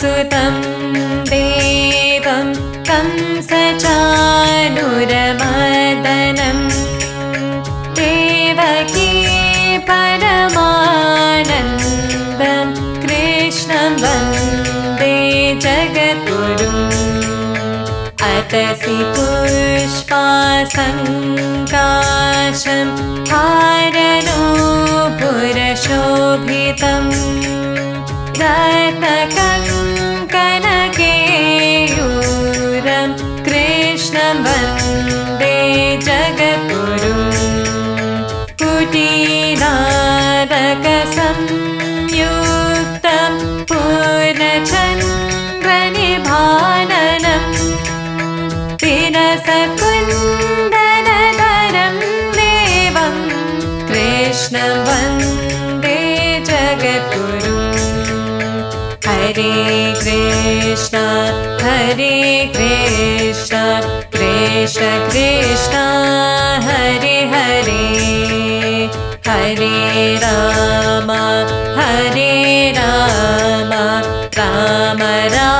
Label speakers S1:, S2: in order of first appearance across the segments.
S1: सुतं देवं तं स चाननुरमदनं देवगी परमाणं प्रकृष्णवं ते जगपुरु अकसिपुष्पासङ्काशं कारणो पुरशोगितम् वन्दे जगद्गुरु। हरे कृष्ण हरे कृष्ण कृष्ण कृष्ण हरे हरे। हरे राम हरे राम राम राम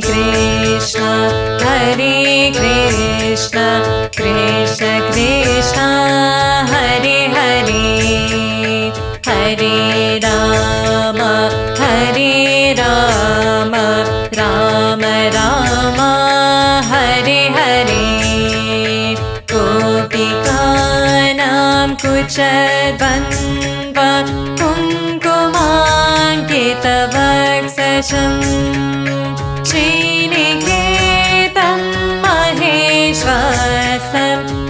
S1: कृष्ण हरे कृष्ण कृष्ण कृष्ण हरे हरे हरे राम हरे राम राम राम हरे हरे गोपिकानां कुचद्वन्द्व कुङ्कुमाङ्कितवक्षसं श्रीनिकेतं महेश्वसं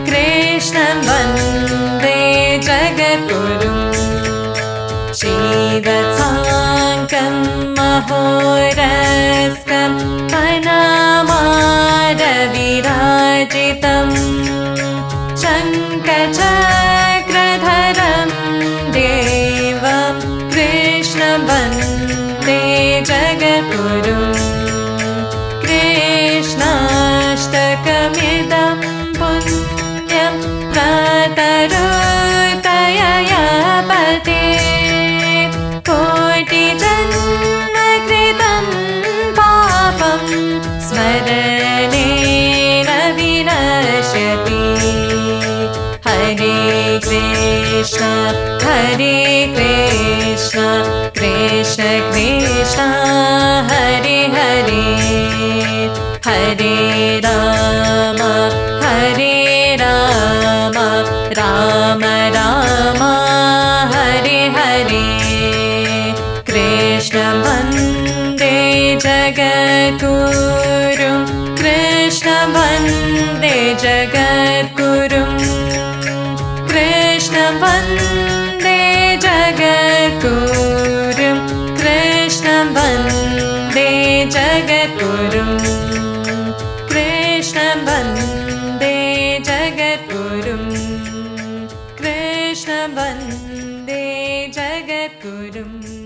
S1: कृष्णं वन्दे जगद्गुरुम् श्रीवत्साङ्कं महोरस्कं वनमारविराजितं शङ्खचक्रधरं देवं कृष्णं वन्दे जगद्गुरुम् कृष्ण हरे कृष्ण कृष्ण कृष्ण हरे हरे हरे राम हरे राम राम राम हरे हरे। कृष्ण वन्दे जगद्गुरुं कृष्ण वन्दे जगद्गुरुम् कृष्ण वन्दे जगद्गुरुं। कृष्ण वन्दे जगद्गुरुम् कृष्ण वन्दे जगद्गुरुम् कृष्ण वन्दे जगद्गुरुम्